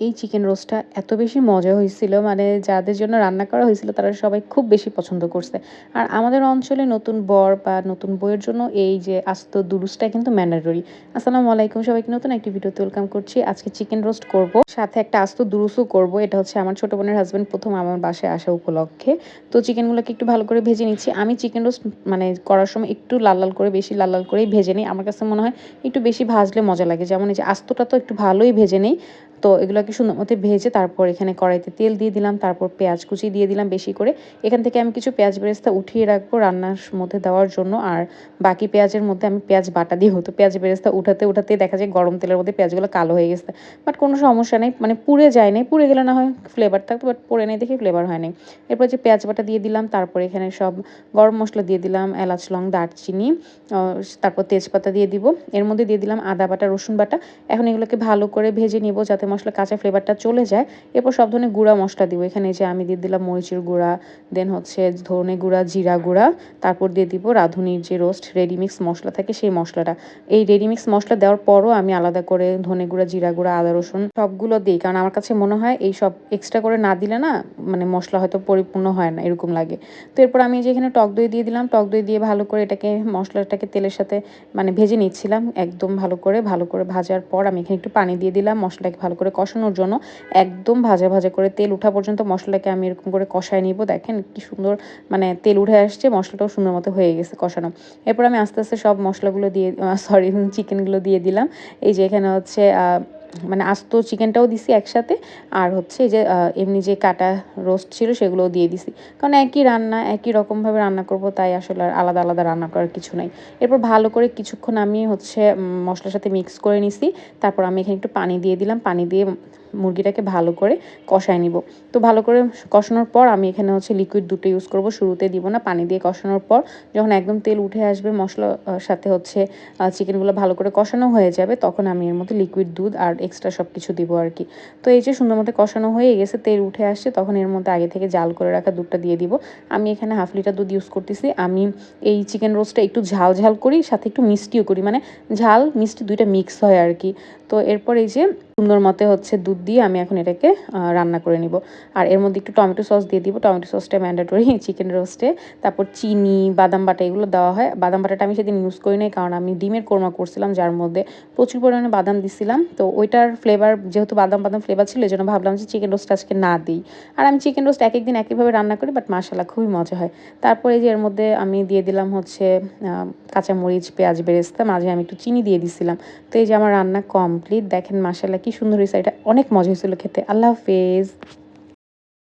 এই চিকেন রোস্টটা এত বেশি মজা হয়েছিল মানে যাদের জন্য রান্না করা হয়েছিল তারা সবাই খুব বেশি পছন্দ করছে। আর আমাদের অঞ্চলে নতুন বর বা নতুন বইয়ের জন্য এই যে আস্ত দুরুসটা কিন্তু ম্যান্ডেটরি আসসালামু আলাইকুম, সবাইকে নতুন একটি ভিডিওতে ওয়েলকাম করছি। আজকে চিকেন রোস্ট করব, সাথে একটা আস্ত দুরুসও করব, এটা হচ্ছে আমার ছোট বোনের হাজব্যান্ড প্রথম আমার বাসায় আসা উপলক্ষে। তো চিকেনগুলোকে একটু ভালো করে ভেজে নিচ্ছি। আমি চিকেন রোস্ট মানে করার সময় একটু লাল লাল করে, বেশি লাল লাল করেই ভেজে নিই। আমার কাছে মনে হয় একটু বেশি ভাজলে মজা লাগে। যেমন এই যে আস্তটা তো একটু ভালোই ভেজে নেই। তো এগুলোকে সুন্দর মতো ভেজে তারপর এখানে কড়াইতে তেল দিয়ে দিলাম, তারপর পেঁয়াজ কুচি দিয়ে দিলাম বেশি করে। এখান থেকে আমি কিছু পেঁয়াজ বেরেস্তা উঠিয়ে রাখব রান্নার মধ্যে দেওয়ার জন্য। আর বাকি পেঁয়াজের মধ্যে আমি পেঁয়াজ বাটা দিয়ে হতো পেঁয়াজ বেরেস্তা উঠাতে উঠাতে দেখা যায় গরম তেলের মধ্যে পেঁয়াজগুলো কালো হয়ে গেছে। বাট কোনো সমস্যা নেই মানে পুড়ে যায় নাই। পুড়ে গেলে না হয় ফ্লেভার থাকতো বাট পরে নেই দেখে ফ্লেভার হয় নাই। এরপর যে পেঁয়াজ বাটা দিয়ে দিলাম, তারপর এখানে সব গরম মশলা দিয়ে দিলাম, এলাচ, লং, দারচিনি তারপর তেজপাতা দিয়ে দিব। এর মধ্যে দিয়ে দিলাম আদা বাটা, রসুন বাটা। এখন এগুলোকে ভালো করে ভেজে নিব যাতে মশলা, কাঁচা ফ্লেভারটা চলে যায়, এরপর সব ধরনের গুঁড়া মশলা দিব। এখানে যে আমি দিয়ে দিলাম মরিচের গুঁড়া দেন হচ্ছে ধনে গুঁড়া, জিরা গুঁড়া, তারপর দিয়ে দিব রাঁধুনির যে রোস্ট রেডিমিক্স মশলা থাকে সেই মশলাটা। এই রেডিমিক্স মশলা দেওয়ার পরও আমি আলাদা করে ধনে গুঁড়া, জিরা গুঁড়া, আদা, রসুন সবগুলো দিই। কারণ আমার কাছে মনে হয় এই সব এক্সট্রা করে না দিলে না মানে মশলা হয়তো পরিপূর্ণ হয় না, এরকম লাগে। তো এরপর আমি যে এখানে টক দই দিয়ে দিলাম, টক দই দিয়ে ভালো করে এটাকে, মশলাটাকে তেলের সাথে মানে ভেজে নিচ্ছিলাম, একদম ভালো করে ভালো করে ভাজার পর আমি এখানে একটু পানি দিয়ে দিলাম, মশলাটাকে ভালো করে কষানোর জন্য একদম ভাজে ভাজে করে তেল উঠা পর্যন্ত মশলাকে আমি এরকম করে কষায় নিব। দেখেন কি সুন্দর মানে তেল উঠে আসছে, মশলাটাও সুন্দর মতো হয়ে গেছে কষানো। এরপর আমি আস্তে আস্তে সব মশলাগুলো দিয়ে সরি চিকেনগুলো দিয়ে দিলাম। এই যে এখানে হচ্ছে মানে আস্ত চিকেনটাও দিছি একসাথে, আর হচ্ছে যে এমনি যে কাটা রোস্ট ছিল সেগুলোও দিয়ে দিছি। কারণ একই রান্না, একই রকমভাবে রান্না করব, তাই আসলে আর আলাদা আলাদা রান্না করার কিছু নাই। এরপর ভালো করে কিছুক্ষণ আমি হচ্ছে মশলার সাথে মিক্স করে নিছি। তারপর আমি এখানে একটু পানি দিয়ে দিলাম। পানি দিয়ে মুরগিটাকে ভালো করে কষায় নিব। তো ভালো করে কষানোর পর আমি এখানে হচ্ছে লিকুইড দুটো ইউজ করব, শুরুতে দিব না, পানি দিয়ে কষানোর পর যখন একদম তেল উঠে আসবে মশলার সাথে হচ্ছে চিকেনগুলো ভালো করে কষানো হয়ে যাবে, তখন আমি এর মধ্যে লিকুইড দুধ আর এক্সট্রা সব কিছু দিব আর কি। তো এই যে সুন্দর মতো কষানো হয়ে গেছে, তেল উঠে আসছে, তখন এর মধ্যে আগে থেকে জাল করে রাখা দুধটা দিয়ে দিব। আমি এখানে হাফ লিটার দুধ ইউজ করতেছি। আমি এই চিকেন রোস্টটা একটু ঝাল ঝাল করি, সাথে একটু মিষ্টিও করি। মানে ঝাল, মিষ্টি দুইটা মিক্স হয় আর কি। তো এরপর এই যে সুন্দর মতে হচ্ছে দুধ দিয়ে আমি এখন এটাকে রান্না করে নিব। আর এর মধ্যে একটু টমেটো সস দিয়ে দিব। টমেটো সসটা ম্যান্ডেটরি চিকেন রোস্টে তারপর চিনি, বাদাম বাটা এগুলো দেওয়া হয়। বাদাম বাটাটা আমি সেদিন ইউজ করি নাই কারণ আমি ডিমের কোরমা করছিলাম, যার মধ্যে প্রচুর পরিমাণে বাদাম দিছিলাম। তো ওইটার ফ্লেভার যেহেতু বাদাম বাদাম ফ্লেভার ছিল এই জন্য ভাবলাম যে চিকেন রোস্ট আজকে না দিই। আর আমি চিকেন রোস্ট এক একদিন একইভাবে রান্না করি বাট মাসালা খুবই মজা হয়। তারপরে যে এর মধ্যে আমি দিয়ে দিলাম হচ্ছে কাঁচামরিচ, পেঁয়াজ, বেরেস্তা। মাঝে আমি একটু চিনি দিয়ে দিছিলাম। তো এই যে আমার রান্না কমপ্লিট দেখেন মাসালা কি সুন্দর হয়েছে এটা অনেক মজা হয়েছিল খেতে। আল্লাহ হাফেজ।